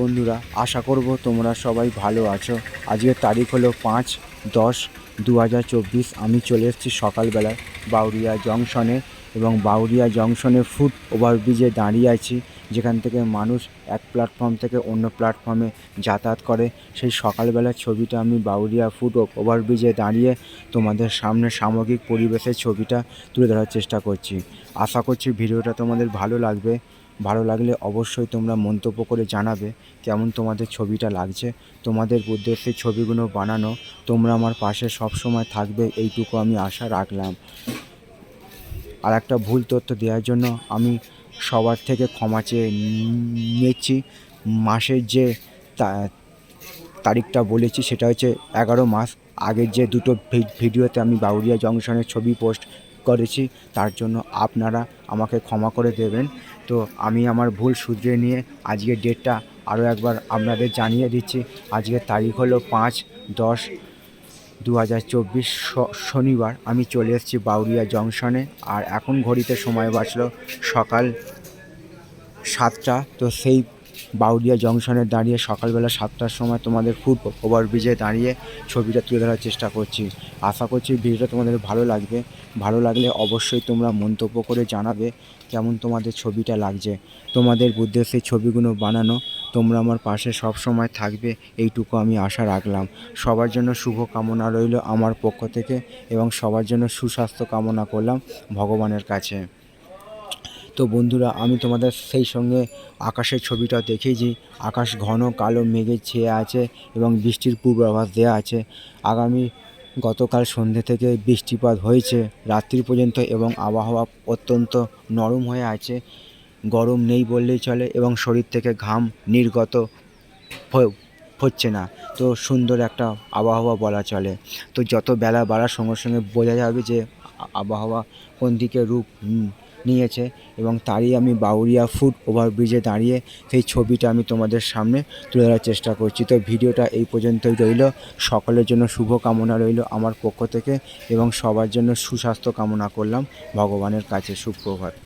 বন্ধুরা, আশা করব তোমরা সবাই ভালো আছো। আজকের তারিখ হলো পাঁচ দশ দু আমি চলে এসেছি সকালবেলায় বাউরিয়া জংশনে। এবং বাউরিয়া জংশনে ফুট ওভারব্রিজে দাঁড়িয়ে আছি, যেখান থেকে মানুষ এক প্ল্যাটফর্ম থেকে অন্য প্ল্যাটফর্মে যাতায়াত করে। সেই সকালবেলার ছবিটা আমি বাউরিয়া ফুট ওভারব্রিজে দাঁড়িয়ে তোমাদের সামনে সামগ্রিক পরিবেশের ছবিটা তুলে ধরার চেষ্টা করছি। আশা করছি ভিডিওটা তোমাদের ভালো লাগবে। ভালো লাগলে অবশ্যই তোমরা মন্তব্য করে জানাবে কেমন তোমাদের ছবিটা লাগছে। তোমাদের উদ্দেশ্যে ছবিগুলো বানানো, তোমরা আমার পাশে সব সময় থাকবে, এইটুকু আমি আশা রাখলাম। আর একটা ভুল তথ্য দেওয়ার জন্য আমি সবার থেকে ক্ষমা চেয়ে নিচ্ছি। মাসের যে তারিখটা বলেছি সেটা হচ্ছে এগারো মাস। আগের যে দুটো ভিডিওতে আমি বাউরিয়া জংশনের ছবি পোস্ট করেছি, তার জন্য আপনারা আমাকে ক্ষমা করে দেবেন। তো আমি আমার ভুল শুধরে নিয়ে আজকের ডেটটা আরও একবার আপনাদের জানিয়ে দিচ্ছি। আজকের তারিখ হলো পাঁচ দশ দু হাজার চব্বিশ শনিবার আমি চলে এসেছি বাউরিয়া জংশনে। আর এখন ঘড়িতে সময় বাঁচলো সকাল সাতটা। তো সেই বাউরিয়া জংশনে দাঁড়িয়ে সকালবেলা সাতটার সময় তোমাদের ফুট ওভারব্রিজে দাঁড়িয়ে ছবিটা তুলে ধরার চেষ্টা করছি। আশা করছি ভিডিওটা তোমাদের ভালো লাগবে। ভালো লাগলে অবশ্যই তোমরা মন্তব্য করে জানাবে কেমন তোমাদের ছবিটা লাগছে। তোমাদের উদ্দেশ্যে ছবিগুলো বানানো, তোমরা আমার পাশে সব সময় থাকবে এইটুকু আমি আশা রাখলাম। সবার জন্য শুভ কামনা রইল আমার পক্ষ থেকে এবং সবার জন্য সুস্বাস্থ্য কামনা করলাম ভগবানের কাছে। তো বন্ধুরা, আমি তোমাদের সেই সঙ্গে আকাশের ছবিটা দেখেছি আকাশ ঘন কালো মেঘে ছেয়ে আছে এবং বৃষ্টির পূর্বাভাস দেওয়া আছে। আগামী গতকাল সন্ধ্যে থেকে বৃষ্টিপাত হয়েছে রাত্রি পর্যন্ত এবং আবহাওয়া অত্যন্ত নরম হয়ে আছে। গরম নেই বললেই চলে এবং শরীর থেকে ঘাম নির্গত হচ্ছে না। তো সুন্দর একটা আবহাওয়া বলা চলে। তো যত বেলা বাড়ার সঙ্গে সঙ্গে বোঝা যাবে যে আবহাওয়া কোন দিকে রূপ নিয়েছে এবং তারই আমি বাউরিয়া ফুট ওভারব্রিজে দাঁড়িয়ে সেই ছবিটা আমি তোমাদের সামনে তুলে ধরার চেষ্টা করছি। তো ভিডিওটা এই পর্যন্তই রইল। সকলের জন্য শুভ কামনা রইল আমার পক্ষ থেকে এবং সবার জন্য সুস্বাস্থ্য কামনা করলাম। ভগবানের কাছে সুপ্রভাত।